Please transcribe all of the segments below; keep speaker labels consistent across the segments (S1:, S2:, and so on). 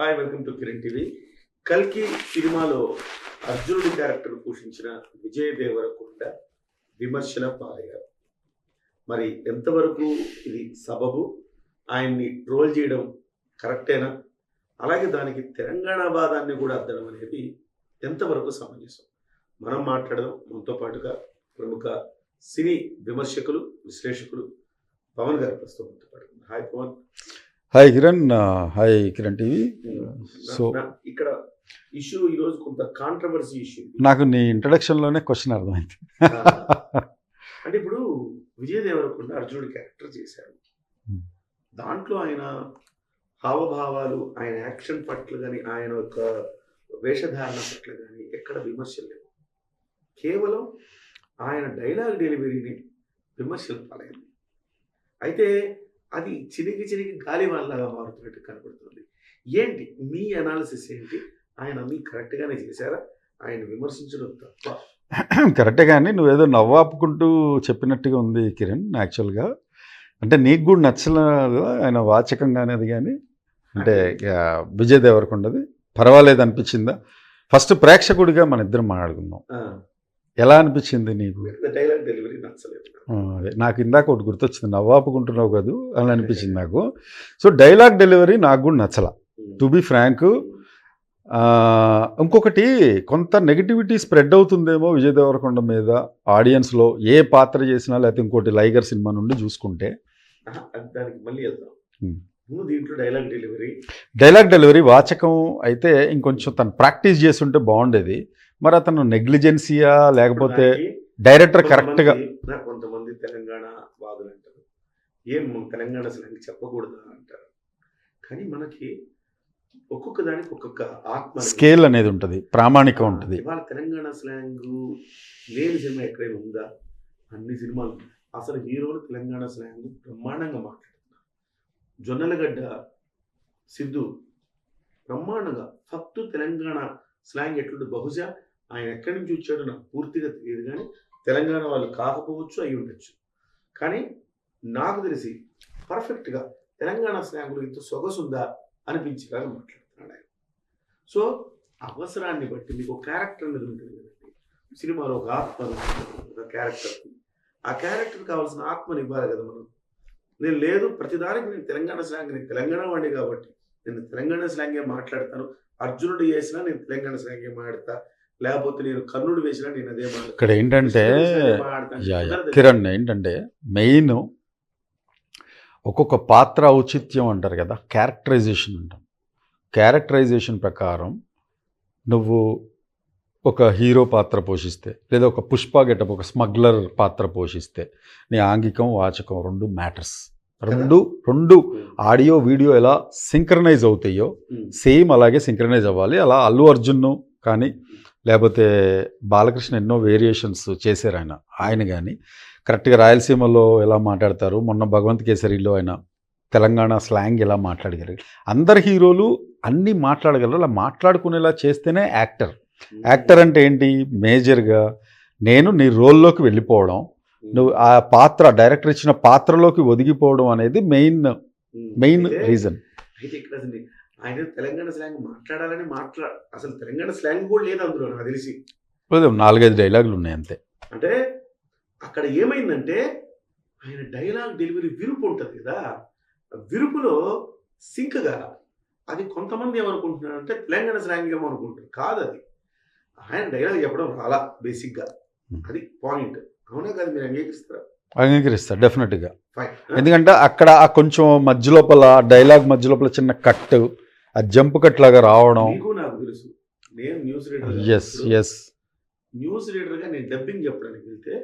S1: Hi welcome to Kiran TV కల్కి సినిమాలో అర్జునుడి క్యారెక్టర్ పోషించిన విజయ్ దేవరకొండ విమర్శల పాలయ్యారు. మరి ఎంతవరకు ఇది సబబు? ఆయన్ని ట్రోల్ చేయడం కరెక్టేనా అలాగే దానికి తెలంగాణ వాదాన్ని కూడా అద్దడం అనేది ఎంతవరకు సమంజసం? మనం మాట్లాడదాం. మనతో పాటుగా ప్రముఖ సినీ విమర్శకులు విశ్లేషకులు పవన్ గారు ప్రస్తుతం పాటు hi Pawan.
S2: Hi Kiran hi Kiran TV so
S1: ఇక్కడ ఇష్యూ ఈ రోజు కొంత కాంట్రవర్సీ ఇష్యూ
S2: నాకు నీ ఇంట్రడక్షన్లోనే క్వశ్చన్ అర్థమైంది.
S1: అంటే ఇప్పుడు విజయ్ దేవరకొండ అర్జునుడి క్యారెక్టర్ చేశారు
S2: Hmm.
S1: దాంట్లో ఆయన హావభావాలు ఆయన యాక్షన్ పట్ల కానీ ఆయన యొక్క వేషధారణ పట్ల కానీ ఎక్కడ విమర్శలు లేవు. కేవలం ఆయన డైలాగ్ డెలివరీని విమర్శలు పాలైంది అయితే అది చినికి గాలి వాళ్ళగా మారుతున్నట్టు కనబడుతుంది ఏంటి? మీ అనాలిసిస్ ఏంటి? ఆయన అన్ని కరెక్ట్గానే చేశారా? ఆయన విమర్శించడం తప్ప.
S2: కరెక్టే కానీ నువ్వేదో నవ్వాపుకుంటూ చెప్పినట్టుగా ఉంది కిరణ్ యాక్చువల్గా అంటే నీకు కూడా నచ్చలేదు ఆయన వాచకం కానీ అది కానీ. అంటే విజయ్ దేవరకొండది. పర్వాలేదు అనిపించిందా? ఫస్ట్ ప్రేక్షకుడిగా మన ఇద్దరం మాట్లాడుకుందాం. ఎలా అనిపించింది నీకు?
S1: డైలాగ్ డెలివరీ నచ్చలేదు.
S2: అదే. నాకు ఇందాక ఒకటి గుర్తొచ్చింది. నవ్వాపుకుంటున్నావు కదూ అని అనిపించింది నాకు. సో డైలాగ్ డెలివరీ నాకు కూడా నచ్చల. టు బి ఫ్రాంక్ ఇంకొకటి కొంత నెగిటివిటీ స్ప్రెడ్ అవుతుందేమో విజయ్ దేవరకొండ మీద ఆడియన్స్లో ఏ పాత్ర చేసినా లేకపోతే ఇంకోటి లైగర్ సినిమా నుండి చూసుకుంటే.
S1: దానికి మళ్ళీ
S2: Hmm.
S1: దీంట్లో డైలాగ్ డెలివరీ
S2: డైలాగ్ డెలివరీ వాచకం అయితే ఇంకొంచెం తను ప్రాక్టీస్ చేస్తుంటే బాగుండేది. మరి అతను నెగ్లిజెన్సీయా లేకపోతే డైరెక్టర్ కరెక్ట్గా
S1: నాకు కొంతమంది తెలంగాణ వాదులు అంటారు. ఏం తెలంగాణ స్లాంగ్ చెప్పకూడదా అంటారు. కానీ మనకి ఒక్కొక్క దానికి ఒక్కొక్క ఆత్మ
S2: స్కేల్ అనేది ఉంటుంది ప్రామాణికం ఉంటుంది.
S1: ఇవాళ తెలంగాణ స్లాంగ్ లేని సినిమా ఎక్కడైనా ఉందా? అన్ని సినిమాలు. అసలు హీరోలు తెలంగాణ స్లాంగ్ బ్రహ్మాండంగా మాట్లాడుతున్నారు. జొన్నలగడ్డ సిద్ధు బ్రహ్మాండంగా. ఫక్తు తెలంగాణ స్లాంగ్ ఎట్లుంది? బహుశా ఆయన ఎక్కడి నుంచి వచ్చాడో నాకు పూర్తిగా తెలియదు కానీ తెలంగాణ వాళ్ళు కాకపోవచ్చు అయి ఉండొచ్చు. కానీ నాకు తెలిసి పర్ఫెక్ట్గా తెలంగాణ స్లాంగ్లో ఇంత సొగసుందా అనిపించేలాగా మాట్లాడుతున్నాడు ఆయన. సో అవసరాన్ని బట్టి మీకు ఒక క్యారెక్టర్ అనేది ఉంటుంది కదండి. సినిమాలో ఒక ఆత్మ ఒక క్యారెక్టర్ ఆ క్యారెక్టర్ కావాల్సిన ఆత్మని ఇవ్వాలి కదా మనం. నేను లేదు ప్రతిదానికి నేను తెలంగాణ స్లాంగ్ నేను తెలంగాణ వాడిని కాబట్టి నేను తెలంగాణ స్లాంగే మాట్లాడతాను. అర్జునుడు చేసినా నేను తెలంగాణ స్లాంగే మాట్లాడతా. లేకపోతే నేను కర్ణుడు వేసినా నేను అదే
S2: ఇక్కడ ఏంటంటే. కిరణ్ ఏంటంటే మెయిన్ ఒక్కొక్క పాత్ర ఔచిత్యం అంటారు కదా క్యారెక్టరైజేషన్ అంటాం. క్యారెక్టరైజేషన్ ప్రకారం నువ్వు ఒక హీరో పాత్ర పోషిస్తే లేదా ఒక పుష్ప గెటప్ ఒక స్మగ్లర్ పాత్ర పోషిస్తే నీ ఆంగికం వాచకం రెండు మ్యాటర్స్ రెండు రెండు ఆడియో వీడియో ఎలా సింక్రనైజ్ అవుతాయో. సేమ్ అలాగే సింక్రనైజ్ అవ్వాలి. అలా అల్లు అర్జున్ను కానీ లేకపోతే బాలకృష్ణ ఎన్నో వేరియేషన్స్ చేశారు ఆయన ఆయన కానీ కరెక్ట్గా రాయలసీమలో ఎలా మాట్లాడతారు? మొన్న భగవంత్ కేసరిలో ఆయన తెలంగాణ స్లాంగ్ ఎలా మాట్లాడగలరు? అందరు హీరోలు అన్నీ మాట్లాడగలరు. అలా మాట్లాడుకునేలా చేస్తేనే యాక్టర్. యాక్టర్ అంటే ఏంటి? మేజర్గా నేను నీ రోల్లోకి వెళ్ళిపోవడం. నువ్వు ఆ పాత్ర డైరెక్టర్ ఇచ్చిన పాత్రలోకి ఒదిగిపోవడం అనేది మెయిన్. మెయిన్ రీజన్
S1: ఆయన తెలంగాణ స్లాంగ్ మాట్లాడాలని మాట్లా అసలు తెలంగాణ స్లాంగ్ కూడా లేదు అందులో నాకు తెలిసి.
S2: నాలుగైదు డైలాగులు ఉన్నాయి అంతే.
S1: అంటే అక్కడ ఏమైందంటే ఆయన డైలాగ్ డెలివరీ విరుపు ఉంటుంది కదా. విరుపులో సింక్ కాల అది కొంతమంది ఏమనుకుంటున్నారంటే తెలంగాణ స్లాంగ్ ఏమనుకుంటారు కాదు అది. ఆయన డైలాగ్ చెప్పడం రాలా బేసిక్గా. అది పాయింట్ అవునా కాదు? మీరు అంగీకరిస్తారా?
S2: అంగీకరిస్తా డెఫినెట్గా
S1: ఫైన్
S2: ఎందుకంటే అక్కడ ఆ కొంచెం మధ్య లోపల డైలాగ్ మధ్య లోపల చిన్న కట్ ఆ జంప్ కట్ లాగా రావడం.
S1: మీకు నాకు తెలుసు. నేను news reader
S2: S S
S1: news రీడర్గా నేను డబ్బింగ్ చెప్పడానికి వెళ్తే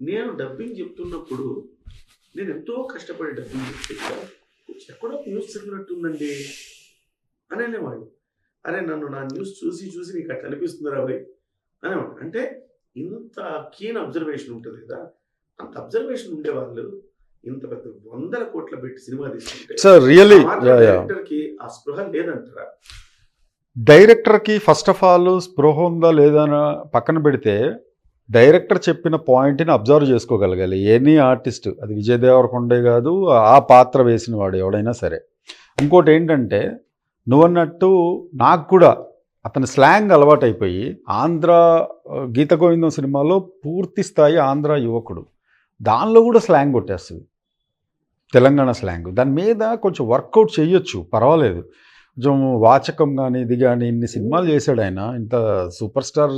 S1: నేను డబ్బింగ్ చెప్తున్నప్పుడు నేను ఎంతో కష్టపడి డబ్బింగ్ చెప్తే ఎక్కడో న్యూస్ చదివినట్టుందండి అని అనేవాడు. అరే నన్ను నా న్యూస్ చూసి చూసి నీకు అట్లా అనిపిస్తుందిరా భయ్ అనేవాడు. అంటే ఇంత కీన్ అబ్జర్వేషన్ ఉంటుంది కదా. అంత అబ్జర్వేషన్ ఉండేవాళ్ళు ఇంత పెద్ద వందల కోట్ల పెట్టి సినిమా తీసుకుంటే
S2: సార్
S1: డైరెక్టర్కి ఆ స్పృహ లేదంటారా?
S2: డైరెక్టర్కి ఫస్ట్ ఆఫ్ ఆల్ స్పృహ ఉందా లేదా పక్కన పెడితే డైరెక్టర్ చెప్పిన పాయింట్ని అబ్జర్వ్ చేసుకోగలగాలి. ఎనీ ఆర్టిస్ట్ అది విజయ్ దేవరకొండే కాదు ఆ పాత్ర వేసిన వాడు ఎవడైనా సరే. ఇంకోటి ఏంటంటే నువ్వన్నట్టు నాకు కూడా అతని స్లాంగ్ అలవాటైపోయి ఆంధ్ర గీత గోవిందం సినిమాలో పూర్తి స్థాయి ఆంధ్ర యువకుడు. దానిలో కూడా స్లాంగ్ కొట్టేస్తుంది. తెలంగాణ స్లాంగ్. దాని మీద కొంచెం వర్కౌట్ చేయొచ్చు పర్వాలేదు. కొంచెం వాచకం కానీ ఇది కానీ ఇన్ని సినిమాలు చేశాడు ఆయన. ఇంత సూపర్ స్టార్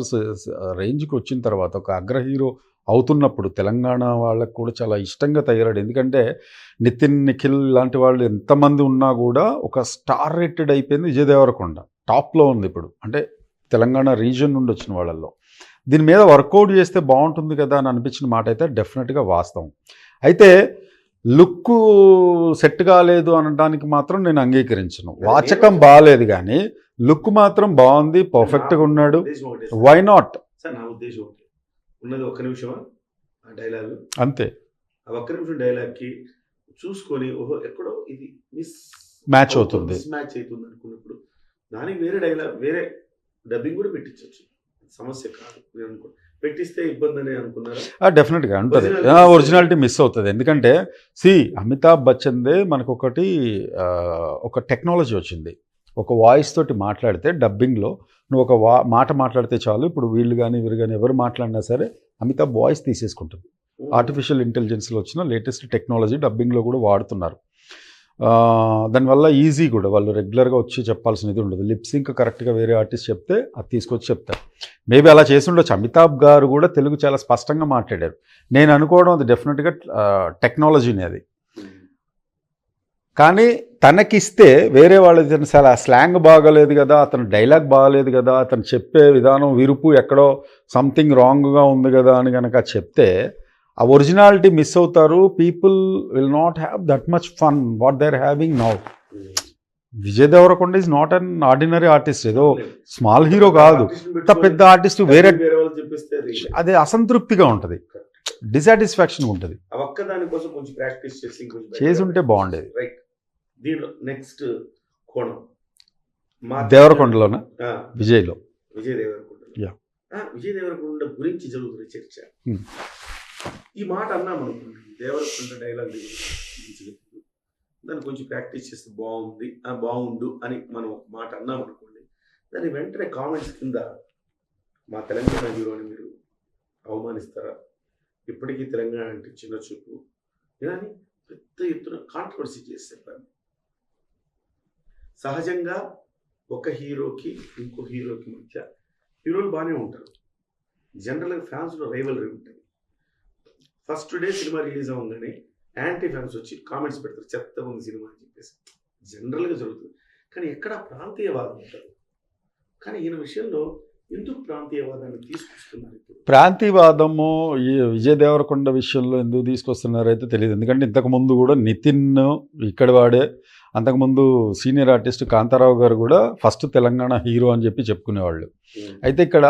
S2: రేంజ్కి వచ్చిన తర్వాత ఒక అగ్ర హీరో అవుతున్నప్పుడు తెలంగాణ వాళ్ళకు కూడా చాలా ఇష్టంగా తయారాడు. ఎందుకంటే నితిన్ నిఖిల్ లాంటి వాళ్ళు ఎంతమంది ఉన్నా కూడా ఒక స్టార్ రేటెడ్ అయిపోయింది విజయదేవరకొండ టాప్లో ఉంది ఇప్పుడు. అంటే తెలంగాణ రీజన్ నుండి వచ్చిన వాళ్ళల్లో. దీని మీద వర్కౌట్ చేస్తే బాగుంటుంది కదా అని అనిపించిన మాట అయితే డెఫినెట్గా వాస్తవం. అయితే లుక్ సెట్ కాలేదు అనడానికి మాత్రం నేను అంగీకరించను. వాచకం బాగాలేదు కానీ లుక్ మాత్రం బాగుంది పర్ఫెక్ట్గా ఉన్నాడు. Why not
S1: sir. నా ఉద్దేశం ఒకటి. ఉన్నది ఒక్క నిమిషమా? ఆ డైలాగ్.
S2: అంతే.
S1: ఆ ఒక్క నిమిషం డైలాగ్కి చూసుకొని ఓహో ఎక్కడో ఇది మిస్
S2: Match అవుతుంది.
S1: మిస్ మ్యాచ్ అవుతుంది అనుకున్నప్పుడు దానికి వేరే డైలాగ్ వేరే డబ్బింగ్ కూడా పెట్టించవచ్చు సమస్య కాదు. నేను పెట్టిస్తే ఇబ్బంది అని అనుకున్నారా
S2: డెఫినెట్గా ఉంటుంది. ఒరిజినాలిటీ మిస్ అవుతుంది. ఎందుకంటే సి అమితాబ్ బచ్చన్దే మనకు ఒకటి ఒక టెక్నాలజీ వచ్చింది. ఒక వాయిస్ తోటి మాట్లాడితే డబ్బింగ్లో నువ్వు ఒక వా మాట మాట్లాడితే చాలు. ఇప్పుడు వీళ్ళు కానీ వీరు కానీ ఎవరు మాట్లాడినా సరే అమితాబ్ వాయిస్ తీసేసుకుంటుంది. ఆర్టిఫిషియల్ ఇంటెలిజెన్స్లో వచ్చిన లేటెస్ట్ టెక్నాలజీ డబ్బింగ్లో కూడా వాడుతున్నారు. దానివల్ల ఈజీ కూడా. వాళ్ళు రెగ్యులర్గా వచ్చి చెప్పాల్సినది ఉండదు. లిప్సింక్ కరెక్ట్గా వేరే ఆర్టిస్ట్ చెప్తే అది తీసుకొచ్చి చెప్తారు. మేబీ అలా చేసి ఉండొచ్చు. అమితాబ్ గారు కూడా తెలుగు చాలా స్పష్టంగా మాట్లాడారు. నేను అనుకోవడం అది డెఫినెట్గా టెక్నాలజీని అది. కానీ తనకిస్తే వేరే వాళ్ళు చాలా స్లాంగ్ బాగాలేదు కదా అతను డైలాగ్ బాగాలేదు కదా అతను చెప్పే విధానం విరుపు ఎక్కడో సంథింగ్ రాంగ్గా ఉంది కదా అని కనుక చెప్తే ఆ ఒరిజినాలిటీ మిస్ అవుతారు. People will not have that much fun what they are having now Vijay Deverakonda is not an ordinary artist ఏదో స్మాల్ హీరో కాదు. ఇంత పెద్ద ఆర్టిస్ట్ వేరే
S1: అది
S2: అసంతృప్తిగా ఉంటుంది. డిసాటిస్ఫాక్షన్ ఉంటుంది.
S1: చేసి
S2: ఉంటే బాగుండేది.
S1: నెక్స్ట్ కోణం. మా
S2: దేవరకొండలోన? విజయ్లో.
S1: విజయ్ దేవరకొండ. విజయ్ దేవరకొండ గురించి జరుగుతున్న చర్చ.
S2: Hmm.
S1: ఈ మాట అన్నాం అనుకోండి. దేవరకుంట డైలాగ్ దాన్ని కొంచెం ప్రాక్టీస్ చేస్తే బాగుంది బాగుండు అని మనం ఒక మాట అన్నాం అనుకోండి దాని వెంటనే కామెంట్స్ కింద మా తెలంగాణ హీరోని మీరు అవమానిస్తారా? ఇప్పటికీ తెలంగాణ అంటే చిన్న చూపు. ఇలాని పెద్ద ఎత్తున కాంట్రవర్సీ చేసి చెప్పాను సహజంగా ఒక హీరోకి ఇంకో హీరోకి మధ్య హీరోలు బాగానే ఉంటారు. జనరల్గా ఫ్యాన్స్లో రైవలరీ ఉంటుంది. ఫస్ట్ డే సినిమా రిలీజ్ అవ్వగానే యాంటీ ఫ్యాన్స్ వచ్చి కామెంట్స్ పెడతారు. చెత్త ఉంది సినిమా అని చెప్పేసి. జనరల్గా జరుగుతుంది. కానీ ఎక్కడ ప్రాంతీయవాదం ఉంటుంది కానీ ఈయన విషయంలో ఎందుకు ప్రాంతీయవాదాన్ని తీసుకొస్తున్నారు
S2: ప్రాంతీయవాదము ఈ విజయ్ దేవరకొండ విషయంలో ఎందుకు తీసుకొస్తున్నారో అయితే తెలియదు. ఎందుకంటే ఇంతకుముందు కూడా నితిన్ ఇక్కడ వాడే అంతకుముందు సీనియర్ ఆర్టిస్ట్ కాంతారావు గారు కూడా ఫస్ట్ తెలంగాణ హీరో అని చెప్పి చెప్పుకునేవాళ్ళు. అయితే ఇక్కడ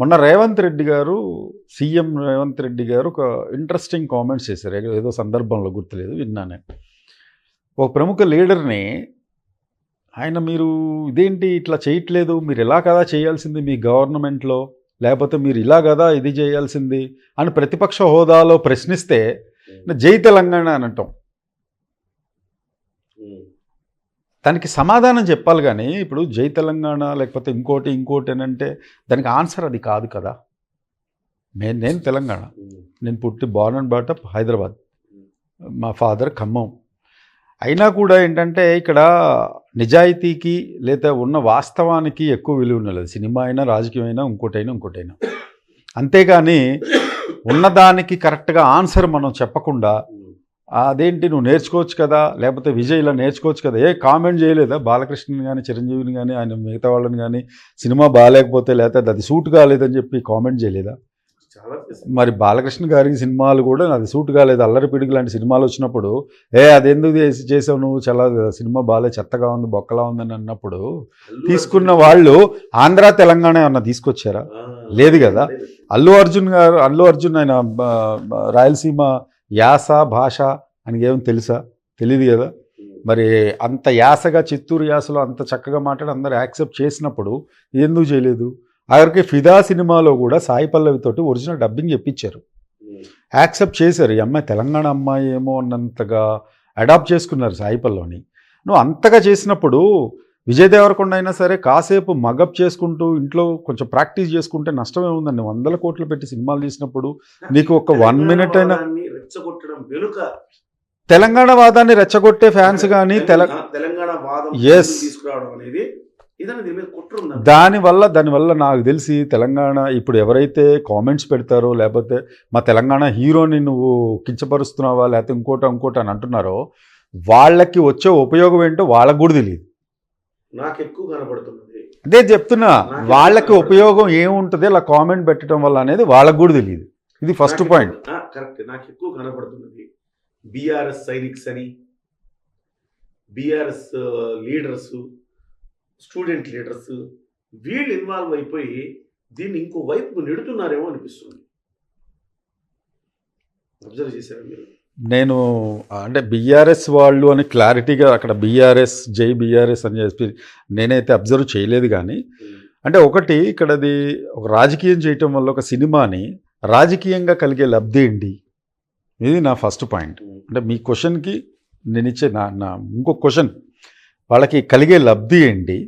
S2: మొన్న రేవంత్ రెడ్డి గారు సీఎం రేవంత్ రెడ్డి గారు ఒక ఇంట్రెస్టింగ్ కామెంట్స్ చేశారు. ఏదో- సందర్భంలో గుర్తులేదు విన్నానే. ఒక ప్రముఖ లీడర్ని ఆయన మీరు ఇదేంటి ఇట్లా చేయట్లేదు? మీరు ఎలా కదా చేయాల్సింది మీ గవర్నమెంట్లో? లేకపోతే మీరు ఇలా కదా ఇది చేయాల్సింది? అని ప్రతిపక్ష హోదాలో ప్రశ్నిస్తే జై తెలంగాణ అనటం దానికి సమాధానం చెప్పాలి కానీ ఇప్పుడు జై తెలంగాణ లేకపోతే ఇంకోటి ఇంకోటి అని అంటే దానికి ఆన్సర్ అది కాదు కదా. నేను నేను తెలంగాణ. నేను పుట్టి బార్న్ అండ్ బాటప్ హైదరాబాద్. మా ఫాదర్ ఖమ్మం. అయినా కూడా ఏంటంటే ఇక్కడ నిజాయితీకి లేదా ఉన్న వాస్తవానికి ఎక్కువ విలువ ఉండలేదు సినిమా అయినా రాజకీయం అయినా ఇంకోటైనా ఇంకోటైనా అంతేగాని ఉన్నదానికి కరెక్ట్గా ఆన్సర్ మనం చెప్పకుండా. అదేంటి నువ్వు నేర్చుకోవచ్చు కదా? లేకపోతే విజయ్ ఇలా నేర్చుకోవచ్చు కదా? ఏ కామెంట్ చేయలేదా? బాలకృష్ణని కానీ చిరంజీవిని కానీ ఆయన మిగతా వాళ్ళని కానీ సినిమా బాగాలేకపోతే లేకపోతే అది సూట్ కాలేదని చెప్పి కామెంట్ చేయలేదా. మరి బాలకృష్ణ గారి సినిమాలు కూడా అది సూట్ కాలేదు. అల్లరి పిడుగు లాంటి సినిమాలు వచ్చినప్పుడు ఏ అదెందుకు చేసి చేసావు నువ్వు? చాలా సినిమా బాగాలే చెత్తగా ఉంది బొక్కలా ఉందని అన్నప్పుడు తీసుకున్న వాళ్ళు ఆంధ్ర తెలంగాణ ఏమన్నా తీసుకొచ్చారా? లేదు కదా. అల్లు అర్జున్ గారు అల్లు అర్జున్ ఆయన రాయలసీమ యాస భాష అని ఏమో తెలుసా? తెలియదు కదా? మరి అంత యాసగా చిత్తూరు యాసలో అంత చక్కగా మాట్లాడి అందరు యాక్సెప్ట్ చేసినప్పుడు ఎందుకు చేయలేదు? ఆఖరికి ఫిదా సినిమాలో కూడా సాయి పల్లవితోటి ఒరిజినల్ డబ్బింగ్ చెప్పించారు. యాక్సెప్ట్ చేశారు. ఈ అమ్మాయి తెలంగాణ అమ్మాయి ఏమో అన్నంతగా అడాప్ట్ చేసుకున్నారు సాయి పల్లవిని. నువ్వు అంతగా చేసినప్పుడు విజయ్ దేవరకొండ అయినా సరే కాసేపు మగప్ చేసుకుంటూ ఇంట్లో కొంచెం ప్రాక్టీస్ చేసుకుంటే నష్టమే ఉందండి వందల కోట్లు పెట్టి సినిమాలు తీసినప్పుడు నీకు ఒక వన్ మినిట్ అయినా
S1: రెచ్చగొట్టడం వెనుక
S2: తెలంగాణ వాదాన్ని రెచ్చగొట్టే ఫ్యాన్స్ కానీ తెల
S1: తెలంగాణ- వాదం. తీసుకురావడం అనేది
S2: దానివల్ల దానివల్ల నాకు తెలిసి తెలంగాణ ఇప్పుడు ఎవరైతే కామెంట్స్ పెడతారో లేకపోతే మా తెలంగాణ హీరోని నువ్వు కించపరుస్తున్నావా లేకపోతే ఇంకోట ఇంకోటి అని అంటున్నారో వాళ్ళకి వచ్చే ఉపయోగం ఏంటో వాళ్ళకు కూడా తెలియదు.
S1: నాకు ఎక్కువ కనబడుతున్నది.
S2: అదే చెప్తున్నా వాళ్ళకి ఉపయోగం ఏముంటుంది అలా కామెంట్ పెట్టడం వల్ల అనేది వాళ్ళకు కూడా తెలియదు. ఇది ఫస్ట్ పాయింట్
S1: కరెక్ట్ నాకు ఎక్కువ కనబడుతున్నది బీఆర్ఎస్ సైనిక్స్ అని బీఆర్ఎస్ లీడర్స్ స్టూడెంట్ లీడర్స్ వీళ్ళు ఇన్వాల్వ్ అయిపోయి దీన్ని ఇంకో వైపు నెడుతున్నారేమో అనిపిస్తుంది. అబ్జర్వ్ చేశారా మీరు?
S2: నేను అంటే బీఆర్ఎస్ వాళ్ళు అని క్లారిటీగా అక్కడ బీఆర్ఎస్ జై బీఆర్ఎస్ అని చెప్పి నేనైతే అబ్జర్వ్ చేయలేదు కానీ అంటే ఒకటి ఇక్కడ అది ఒక రాజకీయం చేయటం వల్ల ఒక సినిమాని రాజకీయంగా కలిగే లబ్ధి ఏంటి? ఇది నా ఫస్ట్ పాయింట్ అంటే మీ క్వశ్చన్కి నేను ఇచ్చే నా నా ఇంకో క్వశ్చన్ వాళ్ళకి కలిగే లబ్ధి ఏంటి?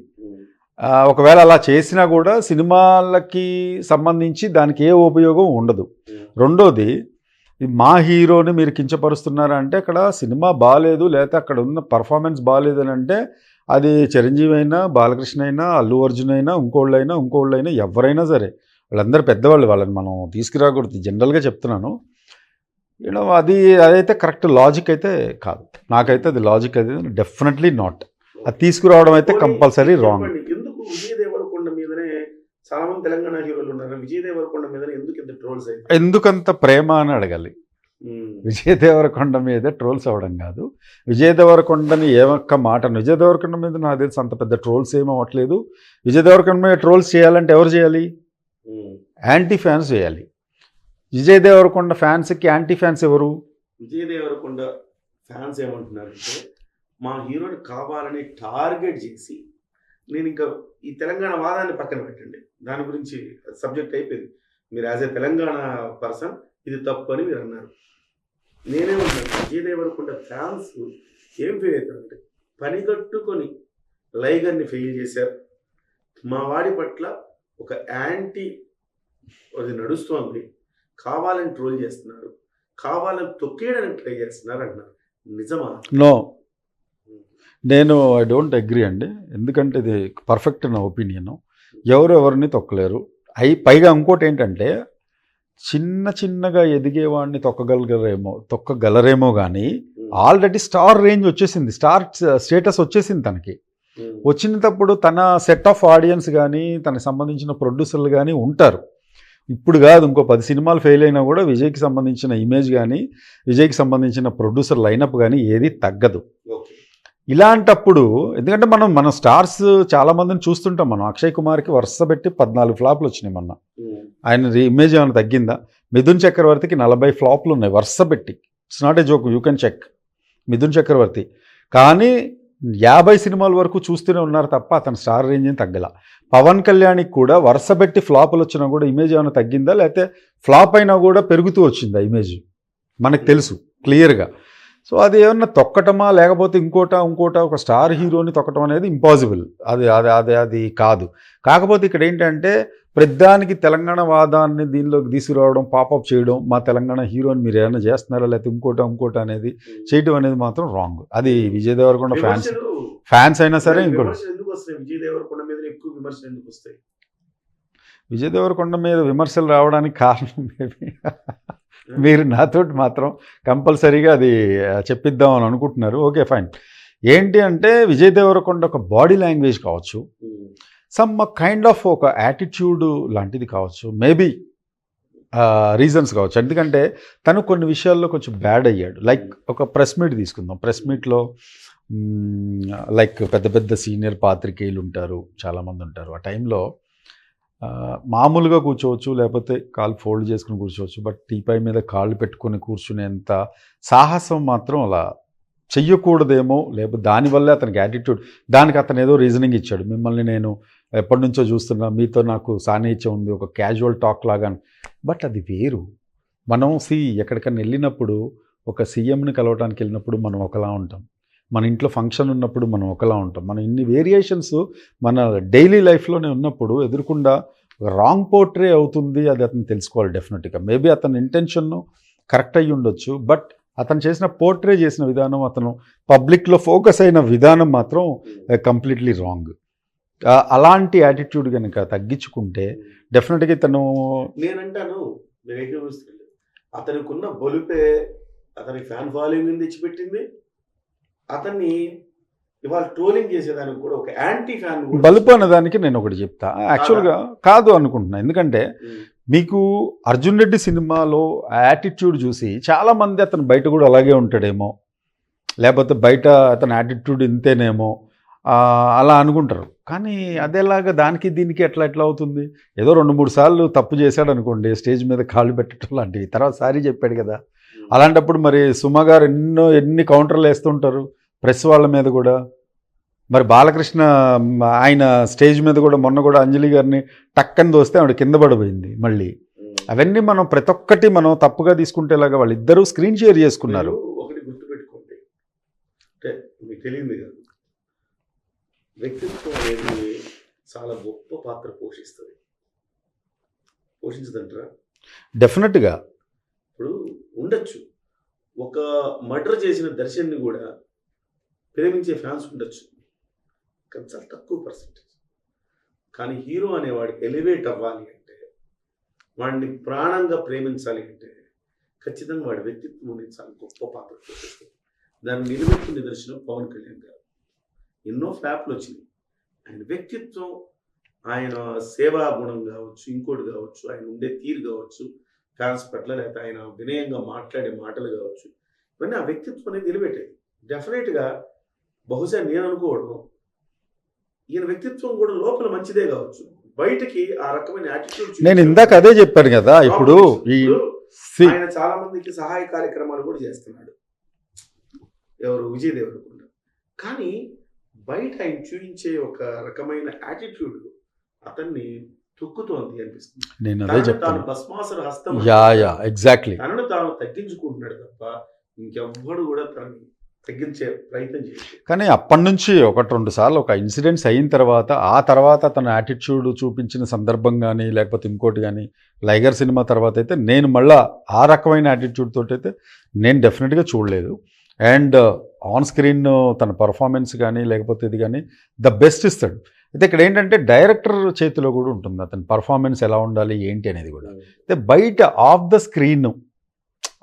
S2: ఒకవేళ అలా చేసినా కూడా సినిమాలకి సంబంధించి దానికి ఏ ఉపయోగం ఉండదు. రెండోది మా హీరోని మీరు కించపరుస్తున్నారా అంటే అక్కడ సినిమా బాగాలేదు లేకపోతే అక్కడ ఉన్న పర్ఫార్మెన్స్ బాగాలేదు అని అంటే అది చిరంజీవి అయినా బాలకృష్ణ అయినా అల్లు అర్జున్ అయినా ఇంకోళ్ళైనా ఇంకోళ్ళైనా ఎవరైనా సరే వాళ్ళందరూ పెద్దవాళ్ళు వాళ్ళని మనం తీసుకురాకూడదు. జనరల్గా చెప్తున్నాను. యూనో అది అదైతే కరెక్ట్ లాజిక్ అయితే కాదు. నాకైతే అది లాజిక్ అయితే డెఫినెట్లీ నాట్. అది తీసుకురావడం అయితే కంపల్సరీ రాంగ్.
S1: చెప్పండి, ఎందుకు విజయ్ దేవరకొండ మీదనే చాలా మంది తెలంగాణ హీరోలు ఉన్నారు. విజయ్ దేవరకొండ మీదనే ఎందుకు ఇంత ట్రోల్స్ అయితే
S2: ఎందుకంత ప్రేమ అని అడగాలి. విజయ్ దేవరకొండ మీద ట్రోల్స్ అవ్వడం కాదు. విజయ్ దేవరకొండని ఏ ఒక్క మాట విజయ్ దేవరకొండ మీద నాకు తెలిసి అంత పెద్ద ట్రోల్స్ ఏం అవ్వట్లేదు. విజయ్ దేవరకొండ మీద ట్రోల్స్ చేయాలంటే ఎవరు చేయాలి? యాంటీ ఫ్యాన్స్ చేయాలి విజయ్ దేవరకొండ ఫ్యాన్స్కి యాంటీ ఫ్యాన్స్ ఎవరు?
S1: విజయ్ దేవరకొండ ఫ్యాన్స్ ఏమంటున్నారంటే మా హీరోని కావాలని టార్గెట్ చేసి నేను ఇంకా ఈ తెలంగాణ వాదాన్ని పక్కన పెట్టండి. దాని గురించి సబ్జెక్ట్ అయిపోయింది. మీరు యాజ్ ఏ తెలంగాణ పర్సన్ ఇది తప్పు అని మీరు అన్నారు. నేనేమంటున్నాను విజయ్ దేవరకొండ ఫ్యాన్స్ ఏం ఫెయిల్ అవుతారంటే పని కట్టుకొని లైగర్ని ఫెయిల్ చేశారు. మా వాడి పట్ల ఒక యాంటీ అది నడుస్తోంది. కావాలని ట్రోల్ చేస్తున్నారు. కావాలని తొక్కేయడానికి ట్రై చేస్తున్నారు అంటున్నారు. నిజమా?
S2: నో. నేను ఐ డోంట్ అగ్రీ అండి. ఎందుకంటే ఇది పర్ఫెక్ట్ నా ఒపీనియన్. ఎవరు ఎవరిని తొక్కలేరు. అయి పైగా ఇంకోటి ఏంటంటే చిన్న చిన్నగా ఎదిగేవాడిని తొక్కగలగరేమో తొక్కగలరేమో కానీ ఆల్రెడీ స్టార్ రేంజ్ వచ్చేసింది. స్టార్ స్టేటస్ వచ్చేసింది తనకి. వచ్చినప్పుడు తన సెట్ ఆఫ్ ఆడియన్స్ కానీ తనకు సంబంధించిన ప్రొడ్యూసర్లు కానీ ఉంటారు. ఇప్పుడు కాదు ఇంకో పది సినిమాలు ఫెయిల్ అయినా కూడా విజయ్కి సంబంధించిన ఇమేజ్ కానీ విజయ్కి సంబంధించిన ప్రొడ్యూసర్ లైనప్ కానీ ఏది తగ్గదు. ఇలాంటప్పుడు ఎందుకంటే మనం మన స్టార్స్ చాలా మందిని చూస్తుంటాం మనం. అక్షయ్ కుమార్కి వరుస పెట్టి పద్నాలుగు ఫ్లాప్లు వచ్చినాయి మొన్న. ఆయన ఇమేజ్ ఏమైనా తగ్గిందా? మిథున్ చక్రవర్తికి నలభై ఫ్లాప్లు ఉన్నాయి వరుస పెట్టి. It's not a joke you can check Mithun Chakraborty. కానీ యాభై సినిమాల వరకు చూస్తూనే ఉన్నారు తప్ప అతని స్టార్ రేంజ్ ఏం తగ్గల. పవన్ కళ్యాణ్కి కూడా వరుస పెట్టి ఫ్లాపులు వచ్చినా కూడా ఇమేజ్ ఏమైనా తగ్గిందా? లేకపోతే ఫ్లాప్ అయినా కూడా పెరుగుతూ వచ్చిందా ఇమేజ్? మనకు తెలుసు క్లియర్గా. సో అది ఏమన్నా తొక్కటమా? లేకపోతే ఇంకోట ఇంకోట? ఒక స్టార్ హీరోని తొక్కటం అనేది ఇంపాసిబుల్. అది అది అది అది కాదు. కాకపోతే ఇక్కడ ఏంటంటే ప్రధానికి తెలంగాణ వాదాన్ని దీనిలోకి తీసుకురావడం పాపప్ చేయడం మా తెలంగాణ హీరోని మీరు ఏమైనా చేస్తున్నారా? లేకపోతే ఇంకోట ఇంకోట అనేది చేయడం అనేది మాత్రం రాంగ్ అది విజయ్ దేవరకొండ ఫ్యాన్స్ ఫ్యాన్స్ అయినా సరే ఇంకోటి.
S1: విజయ్ దేవరకొండ మీద విమర్శలు
S2: రావడానికి కారణం మేబీ మీరు నాతోటి మాత్రం కంపల్సరీగా అది చెప్పిద్దాం అని అనుకుంటున్నారు. Okay fine. ఏంటి అంటే విజయ్ దేవరకొండ ఒక బాడీ లాంగ్వేజ్ కావచ్చు. సమ్ కైండ్ ఆఫ్ ఒక యాటిట్యూడ్ లాంటిది కావచ్చు. మేబీ రీజన్స్ కావచ్చు. ఎందుకంటే తను కొన్ని విషయాల్లో కొంచెం బ్యాడ్ అయ్యాడు. లైక్ ఒక ప్రెస్ మీట్ తీసుకుందాం. ప్రెస్ మీట్లో లైక్ పెద్ద పెద్ద సీనియర్ పాత్రికేయులు ఉంటారు. చాలామంది ఉంటారు. ఆ టైంలో మామూలుగా కూర్చోవచ్చు లేకపోతే కాలు ఫోల్డ్ చేసుకుని కూర్చోవచ్చు బట్ టీపై మీద కాళ్ళు పెట్టుకొని కూర్చునేంత సాహసం మాత్రం అలా చెయ్యకూడదేమో లేకపోతే దానివల్లే అతనికి యాటిట్యూడ్ దానికి అతను ఏదో రీజనింగ్ ఇచ్చాడు. మిమ్మల్ని నేను ఎప్పటి నుంచో చూస్తున్నా మీతో నాకు సాన్నిహిత్యం ఉంది ఒక క్యాజువల్ టాక్ లాగా బట్ అది వేరు. మనం సి ఎక్కడికైనా వెళ్ళినప్పుడు ఒక సీఎంని కలవడానికి వెళ్ళినప్పుడు మనం ఒకలా ఉంటాం. మన ఇంట్లో ఫంక్షన్ ఉన్నప్పుడు మనం ఒకలా ఉంటాం. మనం ఇన్ని వేరియేషన్స్ మన డైలీ లైఫ్లోనే ఉన్నప్పుడు ఎదురుకుండా రాంగ్ పోర్ట్రే అవుతుంది అది అతను తెలుసుకోవాలి డెఫినెట్గా మేబీ అతని ఇంటెన్షన్ కరెక్ట్ అయ్యి ఉండొచ్చు బట్ అతను చేసిన పోర్ట్రే చేసిన విధానం అతను పబ్లిక్లో ఫోకస్ అయిన విధానం మాత్రం uh, కంప్లీట్లీ రాంగ్ అలాంటి యాటిట్యూడ్ కనుక తగ్గించుకుంటే డెఫినెట్గా తను
S1: నేనంటాను నేను అతనికి ఉన్న బలుపే అతని ఫ్యాన్ ఫాలోయింగ్ తెచ్చిపెట్టింది అతన్ని ఇవాళ ట్రోలింగ్ చేసేదానికి కూడా ఒక యాంటీ ఫ్యాన్
S2: బలుపు అన్నదానికి నేను ఒకటి చెప్తా. యాక్చువల్గా కాదు? అనుకుంటున్నా. ఎందుకంటే మీకు అర్జున్ రెడ్డి సినిమాలో యాటిట్యూడ్ చూసి చాలామంది అతను బయట కూడా అలాగే ఉంటాడేమో. లేకపోతే బయట అతని యాటిట్యూడ్ ఇంతేనేమో. అలా అనుకుంటారు. కానీ అదేలాగా దానికి దీనికి ఎట్లా ఎట్లా అవుతుంది? ఏదో రెండు మూడు సార్లు తప్పు చేశాడు అనుకోండి స్టేజ్ మీద కాళ్ళు పెట్టడం లాంటివి. తర్వాత సారీ చెప్పాడు కదా. అలాంటప్పుడు మరి సుమ గారు ఎన్నో ఎన్ని కౌంటర్లు వేస్తుంటారు? ప్రెస్ వాళ్ళ మీద కూడా. మరి బాలకృష్ణ ఆయన స్టేజ్ మీద కూడా మొన్న కూడా అంజలి గారిని టక్కని దోస్తే ఆవిడ కింద పడిపోయింది మళ్ళీ. అవన్నీ మనం ప్రతి ఒక్కటి మనం తప్పుగా తీసుకుంటేలాగా వాళ్ళిద్దరూ స్క్రీన్ షేర్ చేసుకున్నారు.
S1: ఒకటి గుర్తుపెట్టుకోండి. అంటే మీకు తెలియంది కాదు. వ్యక్తిత్వం అనేది చాలా గొప్ప పాత్ర పోషిస్తుంది. పోషించదంటారా?
S2: డెఫినెట్గా.
S1: ఇప్పుడు ఉండొచ్చు. ఒక మర్డర్ చేసిన దర్శన్ని కూడా ప్రేమించే ఫ్యాన్స్ ఉండొచ్చు. కానీ చాలా తక్కువ పర్సెంటేజ్ కానీ హీరో అనేవాడు ఎలివేట్ అవ్వాలి అంటే వాడిని ప్రాణంగా ప్రేమించాలి అంటే ఖచ్చితంగా వాడి వ్యక్తిత్వం అనేది చాలా గొప్ప పాత్ర పోషిస్తుంది. దాన్ని నిలబెట్టిన నిదర్శనం పవన్ కళ్యాణ్ గారు. ఎన్నో ఫ్లాప్లు వచ్చినాయి. ఆయన వ్యక్తిత్వం ఆయన సేవా గుణం కావచ్చు ఇంకోటి కావచ్చు ఆయన ఉండే తీరు కావచ్చు ఫ్యాన్స్ పట్ల లేకపోతే ఆయన వినయంగా మాట్లాడే మాటలు కావచ్చు ఇవన్నీ ఆ వ్యక్తిత్వం అనేది నిలబెట్టేది డెఫినెట్గా బహుశా నేను అనుకోవడం ఈయన వ్యక్తిత్వం కూడా లోపల మంచిదే కావచ్చు. బయటకి ఆ రకమైన యాటిట్యూడ్
S2: నేను ఇందాక అదే చెప్పాను కదా ఇప్పుడు ఈ
S1: ఆయన చాలా మందికి సహాయ కార్యక్రమాలు కూడా చేస్తున్నాడు. ఎవరు? విజయ్ దేవరకొండ. కానీ బయట ఆయన చూపించే ఒక రకమైన యాటిట్యూడ్ అతన్ని తొక్కుతోంది అనిపిస్తుంది.
S2: నేను అదే చెప్తాను
S1: భస్మాసుర హస్తం
S2: యా యా ఎగ్జాక్ట్లీ
S1: తనను తాను తగ్గించుకుంటున్నాడు తప్ప ఇంకెవ్వడు కూడా తనని తగ్గించే ప్రయత్నం చేయలేదు
S2: కానీ అప్పటి నుంచి ఒకటి రెండు సార్లు ఒక ఇన్సిడెంట్స్ అయిన తర్వాత ఆ తర్వాత తన యాటిట్యూడ్ చూపించిన సందర్భం కానీ లేకపోతే ఇంకోటి కానీ లైగర్ సినిమా తర్వాత అయితే నేను మళ్ళా ఆ రకమైన యాటిట్యూడ్ తోటి అయితే నేను డెఫినెట్గా చూడలేదు. అండ్ ఆన్ స్క్రీన్ తన పర్ఫార్మెన్స్ కానీ లేకపోతే ఇది కానీ ద బెస్ట్ ఇస్తాడు అయితే ఇక్కడ ఏంటంటే డైరెక్టర్ చేతిలో కూడా ఉంటుంది. అతని పర్ఫార్మెన్స్ ఎలా ఉండాలి ఏంటి అనేది కూడా. అయితే బయట ఆఫ్ ద స్క్రీన్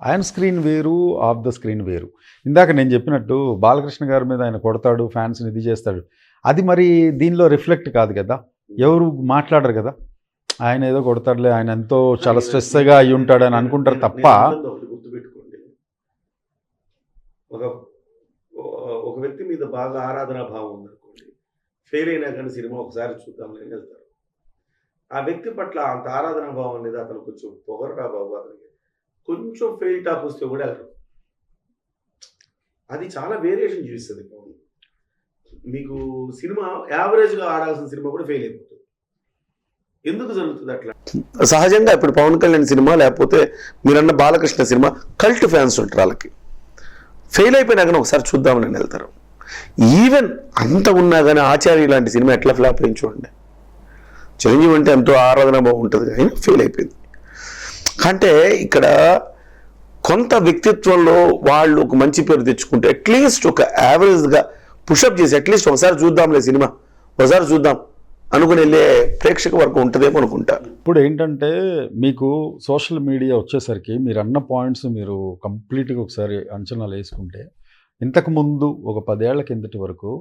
S2: ఆయన స్క్రీన్ వేరు ఆఫ్ ద స్క్రీన్ వేరు. ఇందాక నేను చెప్పినట్టు బాలకృష్ణ గారి మీద ఆయన కొడతాడు ఫ్యాన్స్ని ఇది చేస్తాడు. అది మరి దీనిలో రిఫ్లెక్ట్ కాదు కదా? ఎవరు మాట్లాడరు కదా? ఆయన ఏదో కొడతాడులే ఆయన ఎంతో చాలా స్ట్రెస్గా అయి ఉంటాడు అని అనుకుంటారు తప్ప
S1: ఒక ఒక వ్యక్తి మీద బాగా ఆరాధనా భావం ఉందనుకోండి ఫెయిల్ అయినా కానీ సినిమా ఒకసారి చూద్దామని వెళ్తారు ఆ వ్యక్తి పట్ల అంత ఆరాధనా భావం లేదా అతను కొంచెం పొగరరా బాబు అతనికి. కొంచెం ఫెయిల్ టాక్ వస్తే కూడా వెళ్ళరు అది చాలా వేరియేషన్ చూపిస్తుంది పవన్ మీకు సినిమా యావరేజ్గా ఆడాల్సిన సినిమా కూడా ఫెయిల్ అయిపోతుంది. ఎందుకు జరుగుతుంది అట్లా?
S3: సహజంగా ఇప్పుడు పవన్ కళ్యాణ్ సినిమా లేకపోతే మీరన్న బాలకృష్ణ సినిమా కల్ట్ ఫ్యాన్స్ ఉంటారు వాళ్ళకి. ఫెయిల్ అయిపోయినా కానీ ఒకసారి చూద్దామని వెళ్తారు ఈవెన్ అంత ఉన్నా కానీ ఆచార్య లాంటి సినిమా ఎట్లా ఫ్లాప్ అయింది చూడండి. చిరంజీవి అంటే ఎంతో ఆరాధన బాగుంటుంది కానీ ఫెయిల్ అయిపోయింది. అంటే ఇక్కడ కొంత వ్యక్తిత్వంలో వాళ్ళు ఒక మంచి పేరు తెచ్చుకుంటే అట్లీస్ట్ ఒక యావరేజ్గా పుషప్ చేసి అట్లీస్ట్ ఒకసారి చూద్దాంలే సినిమా ఒకసారి చూద్దాం అనుకుని వెళ్ళే ప్రేక్షక వర్గం ఉంటుందేమో అనుకుంటా.
S2: ఇప్పుడు ఏంటంటే మీకు సోషల్ మీడియా వచ్చేసరికి మీరు అన్న పాయింట్స్ మీరు కంప్లీట్గా ఒకసారి అంచనాలు వేసుకుంటే ఇంతకుముందు ఒక పదేళ్ళ కిందటి వరకు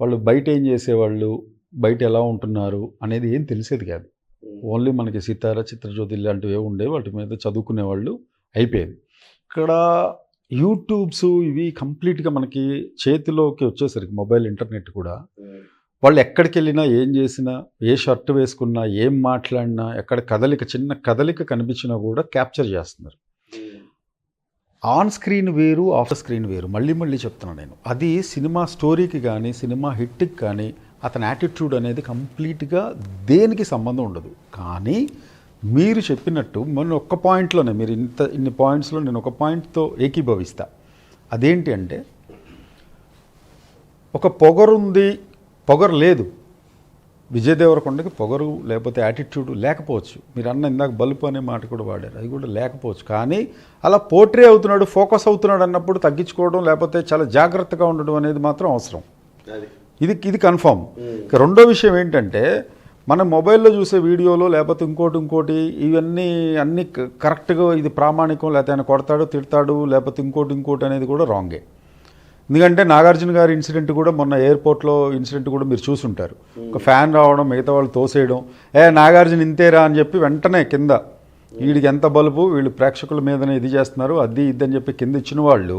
S2: వాళ్ళు బయట ఏం చేసేవాళ్ళు బయట ఎలా ఉంటున్నారు అనేది ఏం తెలిసేది కాదు. ఓన్లీ మనకి సితార చిత్రజ్యోతి ఇలాంటివి ఉండే వాటి మీద చదువుకునేవాళ్ళు అయిపోయేది. ఇక్కడ యూట్యూబ్స్ ఇవి కంప్లీట్గా మనకి చేతిలోకి వచ్చేసరికి మొబైల్ ఇంటర్నెట్ కూడా. వాళ్ళు ఎక్కడికి వెళ్ళినా ఏం చేసినా ఏ షర్ట్ వేసుకున్నా ఏం మాట్లాడినా ఎక్కడ కదలిక చిన్న కదలిక కనిపించినా కూడా క్యాప్చర్ చేస్తున్నారు. ఆన్ స్క్రీన్ వేరు ఆఫ్ స్క్రీన్ వేరు. మళ్ళీ మళ్ళీ చెప్తున్నాను నేను. అది సినిమా స్టోరీకి కానీ సినిమా హిట్కి కానీ అతని యాటిట్యూడ్ అనేది కంప్లీట్గా దేనికి సంబంధం ఉండదు. కానీ మీరు చెప్పినట్టు మొన్న ఒక్క పాయింట్లోనే మీరు ఇంత ఇన్ని పాయింట్స్లో నేను ఒక పాయింట్తో ఏకీభవిస్తా. అదేంటి అంటే ఒక పొగరుంది పొగరు లేదు. విజయ్ దేవరకొండకి పొగరు లేకపోతే యాటిట్యూడ్ లేకపోవచ్చు. మీరు అన్న ఇందాక బలుపు అనే మాట కూడా వాడారు. అది కూడా లేకపోవచ్చు. కానీ అలా పోట్రీ అవుతున్నాడు ఫోకస్ అవుతున్నాడు అన్నప్పుడు తగ్గించుకోవడం లేకపోతే చాలా జాగ్రత్తగా ఉండడం అనేది మాత్రం అవసరం. ఇది ఇది కన్ఫామ్. ఇక రెండో విషయం ఏంటంటే మనం మొబైల్లో చూసే వీడియోలో లేకపోతే ఇంకోటి ఇంకోటి ఇవన్నీ అన్నీ కరెక్ట్గా ఇది ప్రామాణికం లేకపోతే ఆయన కొడతాడు తిడతాడు లేకపోతే ఇంకోటి ఇంకోటి అనేది కూడా రాంగే. ఎందుకంటే నాగార్జున గారి ఇన్సిడెంట్ కూడా మొన్న ఎయిర్పోర్ట్లో ఇన్సిడెంట్ కూడా మీరు చూసుంటారు. ఒక ఫ్యాన్ రావడం మిగతా వాళ్ళు తోసేయడం ఏ నాగార్జున ఇంతేరా అని చెప్పి వెంటనే కింద వీడికి ఎంత బలుపు వీళ్ళు ప్రేక్షకుల మీదనే ఇది చేస్తున్నారు అది ఇది అని చెప్పి కింద ఇచ్చిన వాళ్ళు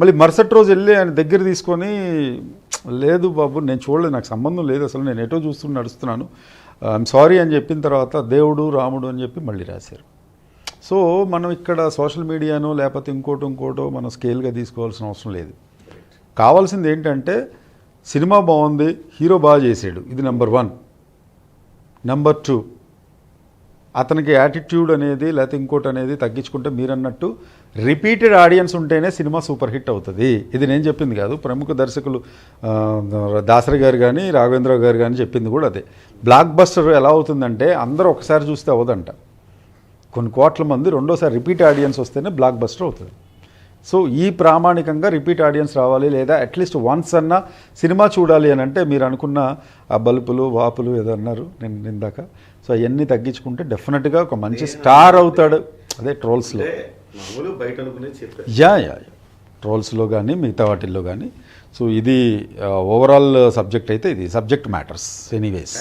S2: మళ్ళీ మరుసటి రోజు వెళ్ళి ఆయన దగ్గర తీసుకొని లేదు బాబు నేను చూడలేదు నాకు సంబంధం లేదు అసలు నేను ఎటో చూస్తూ నడుస్తున్నాను ఐఎమ్ సారీ అని చెప్పిన తర్వాత దేవుడు రాముడు అని చెప్పి మళ్ళీ రాశారు. సో మనం ఇక్కడ సోషల్ మీడియానో లేకపోతే ఇంకోటి ఇంకోటో మనం స్కేల్గా తీసుకోవాల్సిన అవసరం లేదు. కావాల్సింది ఏంటంటే సినిమా బాగుంది హీరో బాగా చేసాడు ఇది నెంబర్ వన్ నెంబర్ టూ అతనికి యాటిట్యూడ్ అనేది లేకపోతే ఇంకోటి అనేది తగ్గించుకుంటే మీరన్నట్టు రిపీటెడ్ ఆడియన్స్ ఉంటేనే సినిమా సూపర్ హిట్ అవుతుంది. ఇది నేను చెప్పింది కాదు. ప్రముఖ దర్శకులు దాసరి గారు కానీ రాఘవేంద్ర గారు కానీ చెప్పింది కూడా అదే. బ్లాక్ బస్టర్ ఎలా అవుతుందంటే అందరూ ఒకసారి చూస్తే అవదంట. కొన్ని కోట్ల మంది రెండోసారి రిపీట్ ఆడియన్స్ వస్తేనే బ్లాక్ బస్టర్ అవుతుంది. సో ఈ ప్రామాణికంగా రిపీట్ ఆడియన్స్ రావాలి లేదా అట్లీస్ట్ వన్స్ అన్న సినిమా చూడాలి అని అంటే మీరు అనుకున్న ఆ బల్బులు వాపులు ఏదో అన్నారు. నేను ఇందాక సో అవన్నీ తగ్గించుకుంటే డెఫినెట్గా ఒక మంచి స్టార్ అవుతాడు. అదే ట్రోల్స్లో. యా యా ట్రోల్స్లో కానీ మిగతా వాటిల్లో కానీ సో ఇది ఓవరాల్ సబ్జెక్ట్ అయితే ఇది సబ్జెక్ట్ మ్యాటర్స్ ఎనీవేస్